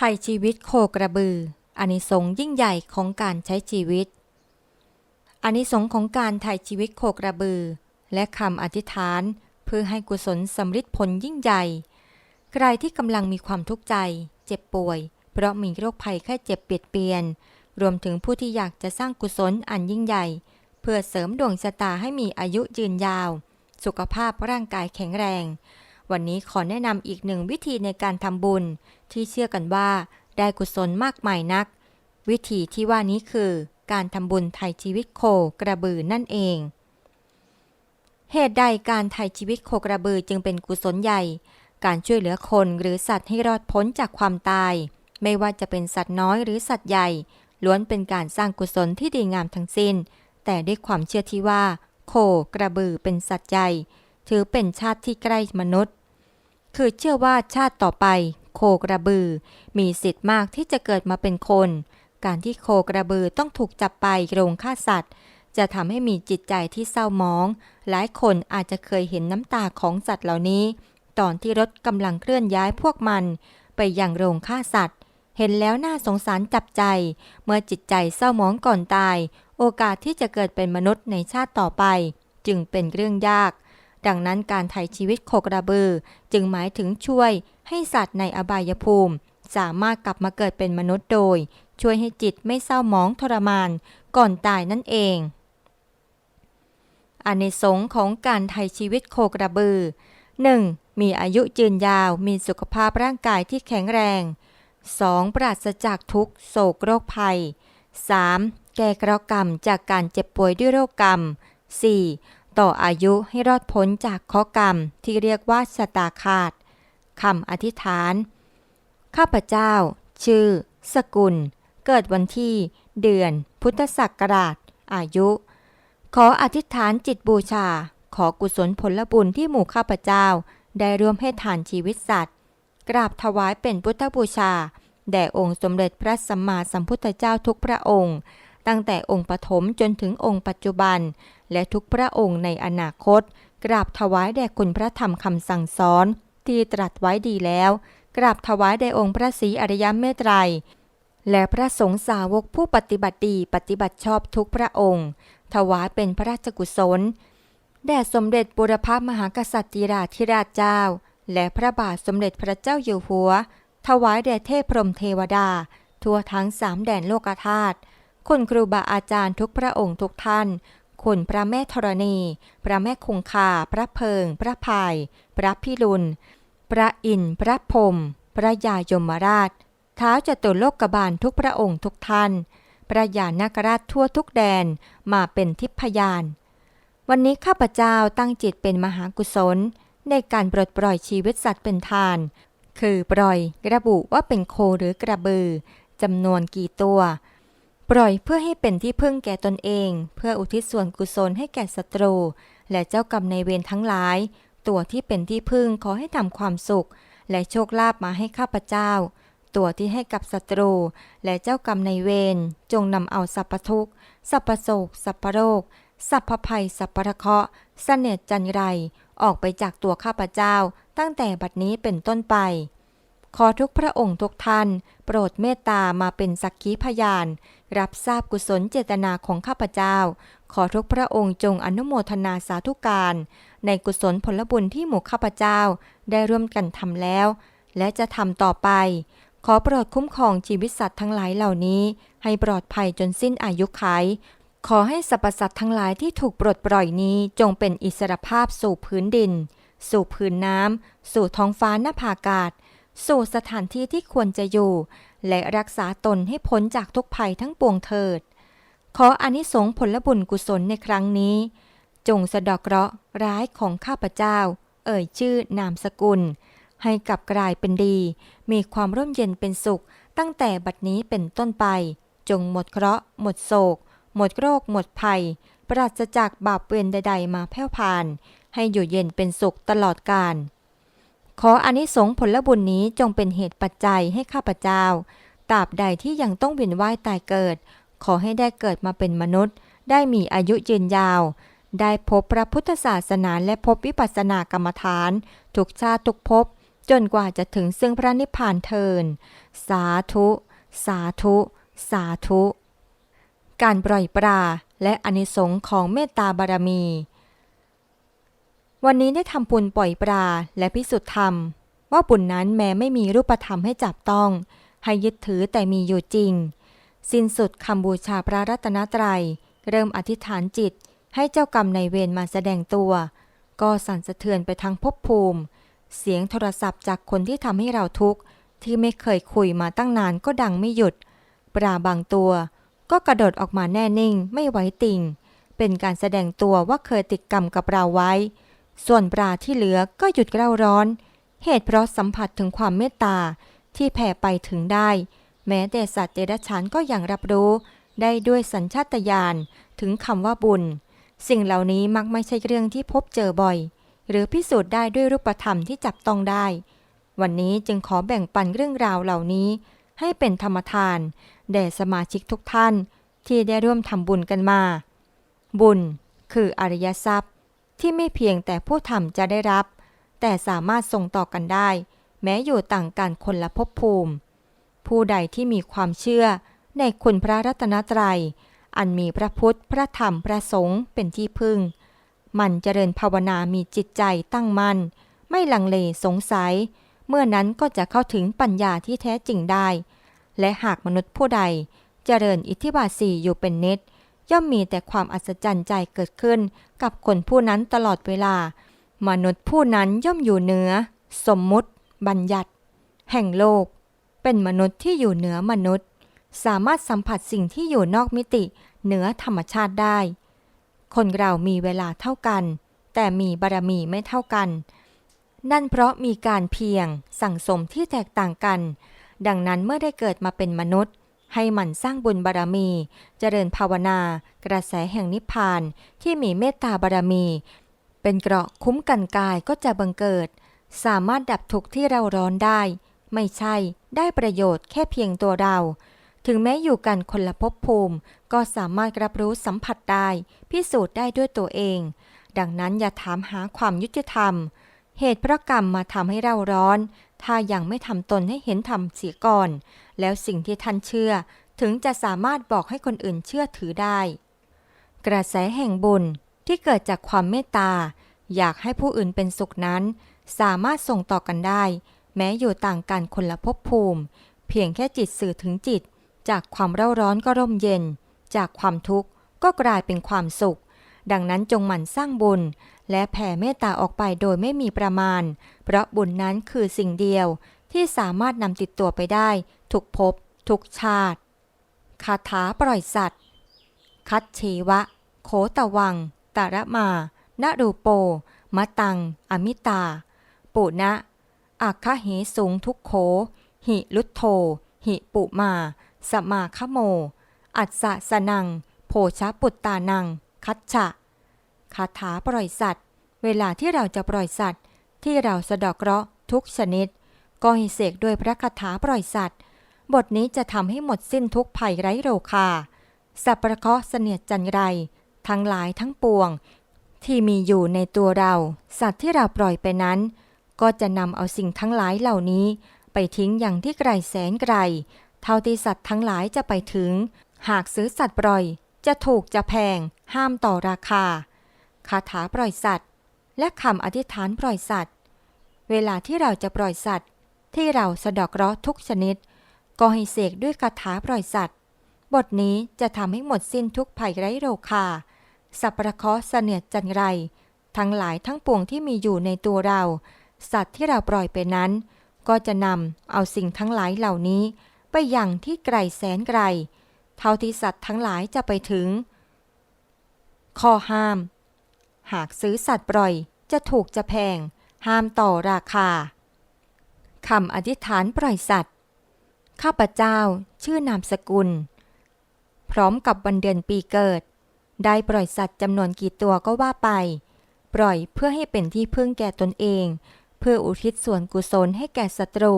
ไทยชีวิตโคกระบืออานิสงส์ยิ่งใหญ่ของการใช้ชีวิตอานิสงส์ของการไถ่ชีวิตโคกระบือ และคำอธิษฐาน เพื่อให้กุศลสำฤทธิ์ผลยิ่งใหญ่ ใครที่กำลังมีความทุกข์ใจ เจ็บป่วย เพราะมีโรคภัยแค่เจ็บเปียดเปียน รวมถึงผู้ที่อยากจะสร้างกุศลอันยิ่งใหญ่ เพื่อเสริมดวงชะตาให้มีอายุยืนยาว สุขภาพร่างกายแข็งแรง วันนี้ขอแนะนำอีกหนึ่งวิธีในการทำบุญ ที่เชื่อกันว่าได้กุศลมากมายนัก วิธีที่ว่านี้คือการทำบุญไถ่ชีวิตโคกระบือนั่นเอง เหตุใดการไถ่ชีวิตโคกระบือจึงเป็นกุศลใหญ่ การช่วยเหลือคนหรือสัตว์ให้รอดพ้นจากความตาย ไม่ว่าจะเป็นสัตว์น้อยหรือสัตว์ใหญ่ ล้วนเป็นการสร้างกุศลที่ดีงามทั้งสิ้น แต่ด้วยความเชื่อที่ว่า โคกระบือเป็นสัตว์ใหญ่ ถือเป็นชาติที่ใกล้มนุษย์ คือเชื่อว่าชาติต่อไป โคกระบือ มีสิทธิ์มากที่จะเกิดมาเป็นคน การที่โคกระบือต้องถูกจับไปโรงฆ่าสัตว์ จะทำให้มีจิตใจที่เศร้ามอง หลายคนอาจจะเคยเห็นน้ำตาของสัตว์เหล่านี้ ตอนที่รถกำลังเคลื่อนย้ายพวกมัน ไปยังโรงฆ่าสัตว์เห็นแล้วน่าสงสารจับใจ เมื่อจิตใจเศร้ามองก่อนตาย โอกาสที่จะเกิดเป็นมนุษย์ในชาติต่อไป จึงเป็นเรื่องยาก ดังนั้นการไถ่ชีวิตโคกระบือ จึงหมายถึงช่วยให้สัตว์ในอบายภูมิ สามารถกลับมาเกิดเป็นมนุษย์โดย ช่วยให้จิตไม่เศร้าหมองทรมาน ก่อนตายนั่นเองอานิสงส์ของการไถ่ชีวิตโคกระบือ 1. มีอายุยืนยาว มีสุขภาพร่างกายที่แข็งแรง 2. ปราศจากทุกโศกโรคภัย 3. แก้เคระกรรมจากการเจ็บป่วยด้วยโรคกรรม 4. ต่ออายุให้รอดพ้นจากข้อกรรมที่เรียกว่าชะตาขาดคำอธิษฐาน ข้าพเจ้า ชื่อ สกุล เกิดวันที่ เดือน พุทธศักราช อายุ ขออธิษฐานจิตบูชา ขอกุศลผลบุญที่หมู่ข้าพเจ้า ได้ร่วมให้ทานชีวิตสัตว์ กราบถวายเป็นพุทธบูชา แด่องค์สมเด็จพระสัมมาสัมพุทธเจ้าทุกพระองค์ ตั้งแต่องค์ปฐมจนถึงองค์ปัจจุบัน และทุกพระองค์ในอนาคต กราบถวายแด่คุณพระธรรมคำสั่งสอน ที่ตรัสไว้ดีแล้ว กราบถวายแด่องค์พระศรีอริยเมตไตรและพระสงฆ์สาวกผู้ปฏิบัติดีปฏิบัติชอบทุกพระองค์ ถวายเป็นพระราชกุศล แด่สมเด็จบุรพมหากษัตริราธิราชเจ้า และพระบาทสมเด็จพระเจ้าอยู่หัว ถวายแด่เทพพรหมเทวดา ทั่วทั้งสามแดนโลกธาตุคุณครูบาอาจารย์ทุกพระองค์ทุกท่าน คุณพระแม่ธรณี พระแม่คงคา พระเพิง พระพาย พระพิรุณ พระอินทร์ พระพรมพระยายมราช ท้าวจตุโลกบาลทุกพระองค์ทุกท่าน พระยานาคราชทั่วทุกแดนมาเป็นทิพยาน วันนี้ข้าพเจ้าตั้งจิตเป็นมหากุศล ในการปลดปล่อยชีวิตสัตว์เป็นทาน คือปล่อยระบุว่าเป็นโคหรือกระบือจำนวนกี่ตัว ปล่อยเพื่อให้เป็นที่พึ่งแก่ตนเอง เพื่ออุทิศส่วนกุศลให้แก่ศัตรู และเจ้ากรรมในเวรทั้งหลาย ตัวที่เป็นที่พึ่งขอให้ทำความสุข และโชคลาภมาให้ข้าพเจ้า ตัวที่ให้กับศัตรู และเจ้ากรรมในเวรจงนำเอาสัพพทุกข์สัพพโศกสัพพโรค สัพพภัยสัพพะเคราะห์เสน็จจันไร ออกไปจากตัวข้าพเจ้า ตั้งแต่บัดนี้เป็นต้นไป ขอทุกพระองค์ทุกท่าน โปรดเมตตามาเป็นสักขีพยาน รับทราบกุศลเจตนาของข้าพเจ้า ขอทุกพระองค์จงอนุโมทนาสาธุการ ในกุศลผลบุญที่หมู่ข้าพเจ้าได้ร่วมกันทำแล้ว และจะทำต่อไป ขอโปรดคุ้มครองชีวิตสัตว์ทั้งหลายเหล่านี้ ให้ปลอดภัยจนสิ้นอายุขัยขอให้สรรพสัตว์ทั้งหลายที่ถูกปลดปล่อยนี้จงเป็นอิสรภาพสู่พื้นดิน สู่พื้นน้ำสู่ท้องฟ้าหน้าผากาศ สู่สถานที่ที่ควรจะอยู่ และรักษาตนให้พ้นจากทุกภัยทั้งปวงเถิด ขออนิสงส์ผลบุญกุศลในครั้งนี้ จงสะดอกเราะร้ายของข้าพเจ้า เอ่ยชื่อนามสกุล ให้กลับกลายเป็นดี มีความร่มเย็นเป็นสุข ตั้งแต่บัดนี้เป็นต้นไป จงหมดเคราะห์หมดโศก หมดโรค หมดภัย ปราศจากบาปเวรใด ๆ มาแผ่วพาน ให้อยู่เย็นเป็นสุขตลอดกาล ขออนิสงส์ผลบุญนี้จงเป็นเหตุปัจจัยให้ข้าพเจ้าตราบใดที่ยังต้องเวียนว่ายตายเกิด ขอให้ได้เกิดมาเป็นมนุษย์ ได้มีอายุยืนยาว ได้พบพระพุทธศาสนาและพบวิปัสสนากรรมฐาน ทุกชาติทุกภพจนกว่าจะถึงซึ่งพระนิพพานเทิน สาธุ สาธุ สาธุ การปล่อยปลาและอนิสงส์ของเมตตาบารมี วันนี้ได้ทำบุญปล่อยปลาและพิสุทธิธรรม ว่าบุญนั้นแม้ไม่มีรูปธรรมให้จับต้อง ให้ยึดถือแต่มีอยู่จริง สิ้นสุดคำบูชาพระรัตนตรัย เริ่มอธิษฐานจิตให้เจ้ากรรมในเวรมาแสดงตัว ก็สั่นสะเทือนไปทั้งภพภูมิ เสียงโทรศัพท์จากคนที่ทำให้เราทุกข์ ที่ไม่เคยคุยมาตั้งนานก็ดังไม่หยุด ปลาบางตัว ก็กระโดดออกมาแน่นิ่งไม่ไว้ติ่ง เป็นการแสดงตัวว่าเคยติดกรรมกับเราไว้ ส่วนปลาที่เหลือก็หยุดเร่าร้อน เหตุเพราะสัมผัสถึงความเมตตาที่แผ่ไปถึงได้ แม้แต่สัตว์เดรัจฉานก็ยังรับรู้ ได้ด้วยสัญชาตญาณถึงคำว่าบุญ สิ่งเหล่านี้มักไม่ใช่เรื่องที่พบเจอบ่อย หรือพิสูจน์ได้ด้วยรูปธรรมที่จับต้องได้ วันนี้จึงขอแบ่งปันเรื่องราวเหล่านี้ ให้เป็นธรรมทานแด่สมาชิกทุกท่าน ที่ได้ร่วมทำบุญกันมา บุญคืออริยทรัพย์ ที่ไม่เพียงแต่ผู้ทำจะได้รับ แต่สามารถส่งต่อกันได้ แม้อยู่ต่างกันคนละภพภูมิ ผู้ใดที่มีความเชื่อในคุณพระรัตนตรัย อันมีพระพุทธ พระธรรม พระสงฆ์เป็นที่พึ่ง มันเจริญภาวนามีจิตใจตั้งมั่น ไม่ลังเลสงสัย เมื่อนั้นก็จะเข้าถึงปัญญาที่แท้จริงได้ และหากมนุษย์ผู้ใดเจริญอิทธิบาทสี่อยู่เป็นนิด ย่อมมีแต่ความอัศจรรย์ใจเกิดขึ้น กับคนผู้นั้นตลอดเวลา มนุษย์ผู้นั้นย่อมอยู่เหนือ สมมุติ บัญญัติ แห่งโลก เป็นมนุษย์ที่อยู่เหนือมนุษย์ สามารถสัมผัสสิ่งที่อยู่นอกมิติ เหนือธรรมชาติได้ คนเรามีเวลาเท่ากัน แต่มีบารมีไม่เท่ากัน นั่นเพราะมีการเพียงสั่งสมที่แตกต่างกัน ดังนั้นเมื่อได้เกิดมาเป็นมนุษย์ ให้มันสร้างบุญบารมี เจริญภาวนา กระแสแห่งนิพพานที่มีเมตตาบารมี เป็นเกราะคุ้มกันกายก็จะบังเกิด สามารถดับทุกข์ที่เราร้อนได้ ไม่ใช่ได้ประโยชน์แค่เพียงตัวเรา ถึงแม้อยู่กันคนละภพภูมิ ก็สามารถรับรู้สัมผัสได้ พิสูจน์ได้ด้วยตัวเอง ดังนั้นอย่าถามหาความยุติธรรม เหตุเพราะกรรมมาทำให้เราร้อน ถ้ายังไม่ทำตนให้เห็นธรรมเสียก่อน แล้วสิ่งที่ท่านเชื่อ ถึงจะสามารถบอกให้คนอื่นเชื่อถือได้ กระแสแห่งบุญที่เกิดจากความเมตตา อยากให้ผู้อื่นเป็นสุขนั้น สามารถส่งต่อกันได้ แม้อยู่ต่างกันคนละภพภูมิ เพียงแค่จิตสื่อถึงจิต จากความเร่าร้อนก็ร่มเย็น จากความทุกข์ก็กลายเป็นความสุข ดังนั้นจงหมั่นสร้างบุญ และแผ่เมตตาออกไปโดยไม่มีประมาณ เพราะบุญนั้นคือสิ่งเดียวที่สามารถนำติดตัวไปได้ ทุกภพทุกชาติ คาถาปล่อยสัตว์ คัดเชวะ โคตะวัง ตระมานะรูโป มะตัง อมิตา ปุณะอัคคะเหสูงทุกโขหิลุทโธหิปุมา สมาคโม อัสสนัง โภชปุตตานัง คัจฉะคาถาปล่อยสัตว์ เวลาที่เราจะปล่อยสัตว์ ที่เราสะดอกเคราะห์ทุกชนิด ก็ให้เสกด้วยพระคาถาปล่อยสัตว์ บทนี้จะทำให้หมดสิ้นทุกภัยไร้โรคา สัพประเคาะเสนียดจันไร ทั้งหลายทั้งปวง ที่มีอยู่ในตัวเรา สัตว์ที่เราปล่อยไปนั้น ก็จะนำเอาสิ่งทั้งหลายเหล่านี้ ไปทิ้งอย่างที่ไกลแสนไกล เท่าที่สัตว์ทั้งหลายจะไปถึง หากซื้อสัตว์ปล่อย จะถูกจะแพง ห้ามต่อราคาคาถาปล่อยสัตว์ และคำอธิษฐานปล่อยสัตว์ เวลาที่เราจะปล่อยสัตว์ ที่เราสะดอกเคราะห์ทุกชนิด ก็ให้เสกด้วยคาถาปล่อยสัตว์ บทนี้จะทำให้หมดสิ้นทุกภัยไร้โรคา สัพประคราะห์เสนียดจันไร ทั้งหลายทั้งปวงที่มีอยู่ในตัวเรา สัตว์ที่เราปล่อยไปนั้น ก็จะนำเอาสิ่งทั้งหลายเหล่านี้ ไปอย่างที่ไกลแสนไกล เท่าที่สัตว์ทั้งหลายจะไปถึง ข้อห้าม หากซื้อสัตว์ปล่อยจะถูกจะแพง ห้ามต่อราคาคำอธิษฐานปล่อยสัตว์ ข้าพเจ้าชื่อนามสกุล พร้อมกับวันเดือนปีเกิด ได้ปล่อยสัตว์จำนวนกี่ตัวก็ว่าไป ปล่อยเพื่อให้เป็นที่พึ่งแก่ตนเอง เพื่ออุทิศส่วนกุศลให้แก่ศัตรู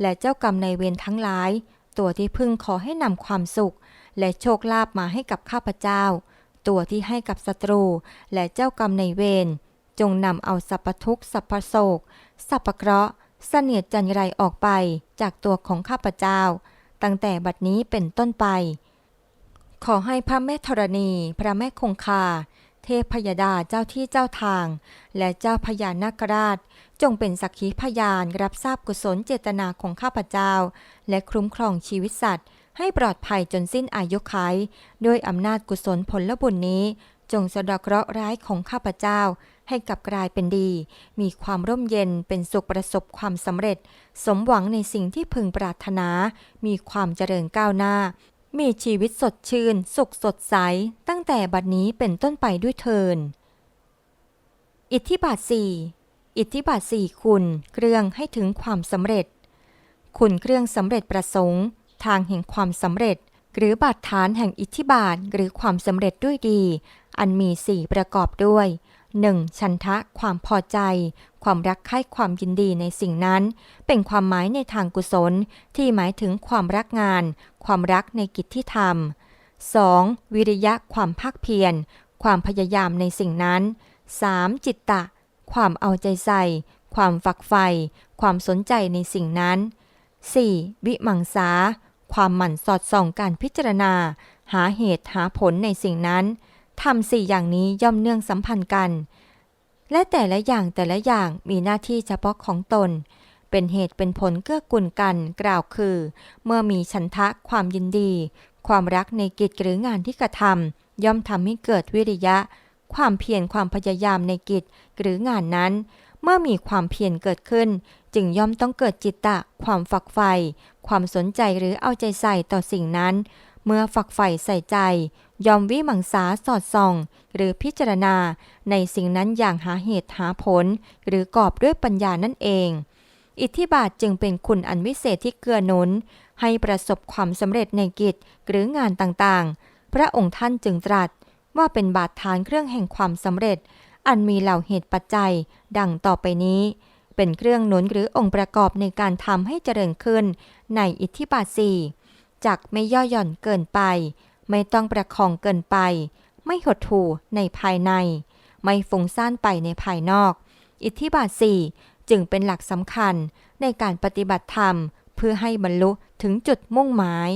และเจ้ากรรมในเวรทั้งหลาย ตัวที่พึ่งขอให้นำความสุข และโชคลาภมาให้กับข้าพเจ้า ตัวที่ให้กับศัตรู และเจ้ากรรมในเวร จงนำเอาสัพพทุกสัพพโศก สัพพเคราะห์เสนียดจันไรออกไปจากตัวของข้าพเจ้า ตั้งแต่บัดนี้เป็นต้นไป ขอให้พระแม่ธรณี พระแม่คงคา เทพพยดาเจ้าที่เจ้าทาง และเจ้าพญานาคราช จงเป็นสักขีพยานรับทราบกุศลเจตนาของข้าพเจ้า และคุ้มครองชีวิตสัตว์ ให้ปลอดภัยจนสิ้นอายุขัยด้วยอำนาจกุศลผลบุญนี้ จงสะดอกเคราะห์ร้ายของข้าพเจ้า ให้กลับกลายเป็นดี มีความร่มเย็นเป็นสุขประสบความสำเร็จ สมหวังในสิ่งที่พึงปรารถนา มีความเจริญก้าวหน้า มีชีวิตสดชื่น สุขสดใส ตั้งแต่บัดนี้เป็นต้นไปด้วยเทิน อิทธิบาทสี่อิทธิบาทสี่คุณเครื่องให้ถึงความสำเร็จ คุณเครื่องสำเร็จประสงค์ ทางแห่งความสำเร็จ หรือบาดฐานแห่งอิทธิบาทหรือความสำเร็จด้วยดีอันมีสี่ประกอบด้วย 1. ชันทะความพอใจ ความรักใคร่ความยินดีในสิ่งนั้น เป็นความหมายในทางกุศล ที่หมายถึงความรักงาน ความรักในกิจที่ทำ 2. วิริยะความภาคเพียร ความพยายามในสิ่งนั้น 3. จิตตะ ความเอาใจใส่ ความฝักใฝ่ความสนใจในสิ่งนั้น 4. วิมังสา ความหมั่นสอดส่องการพิจารณา หาเหตุหาผลในสิ่งนั้น ทำสี่อย่างนี้ย่อมเนื่องสัมพันธ์กัน และแต่ละอย่างแต่ละอย่างมีหน้าที่เฉพาะของตน เป็นเหตุเป็นผลเกื้อกูลกัน กล่าวคือ เมื่อมีฉันทะความยินดี ความรักในกิจหรืองานที่กระทำย่อมทำให้เกิดวิริยะ ความเพียรความพยายามในกิจหรืองานนั้น เมื่อมีความเพียรเกิดขึ้น จึงย่อมต้องเกิดจิตตะ ความฝักใฝ่ความสนใจหรือเอาใจใส่ต่อสิ่งนั้น เมื่อฝักใฝ่ใส่ใจ ยอมวิมังสาสอดส่อง หรือพิจารณาในสิ่งนั้นอย่างหาเหตุหาผล หรือกอบด้วยปัญญานั่นเอง อิทธิบาทจึงเป็นคุณอันวิเศษที่เกื้อหนุน ให้ประสบความสำเร็จในกิจหรืองานต่างๆ พระองค์ท่านจึงตรัสว่าเป็นบาทฐานเครื่องแห่งความสำเร็จ อันมีเหล่าเหตุปัจจัย ดังต่อไปนี้ เป็นเครื่องหนุนหรือองค์ประกอบในการทำให้เจริญขึ้น ในอิทธิบาทสี่จักไม่ย่อหย่อนเกินไป ไม่ต้องประคองเกินไป ไม่หดหู่ในภายใน ไม่ฟุ้งซ่านไปในภายนอก อิทธิบาทสี่จึงเป็นหลักสำคัญในการปฏิบัติธรรม เพื่อให้บรรลุถึงจุดมุ่งหมาย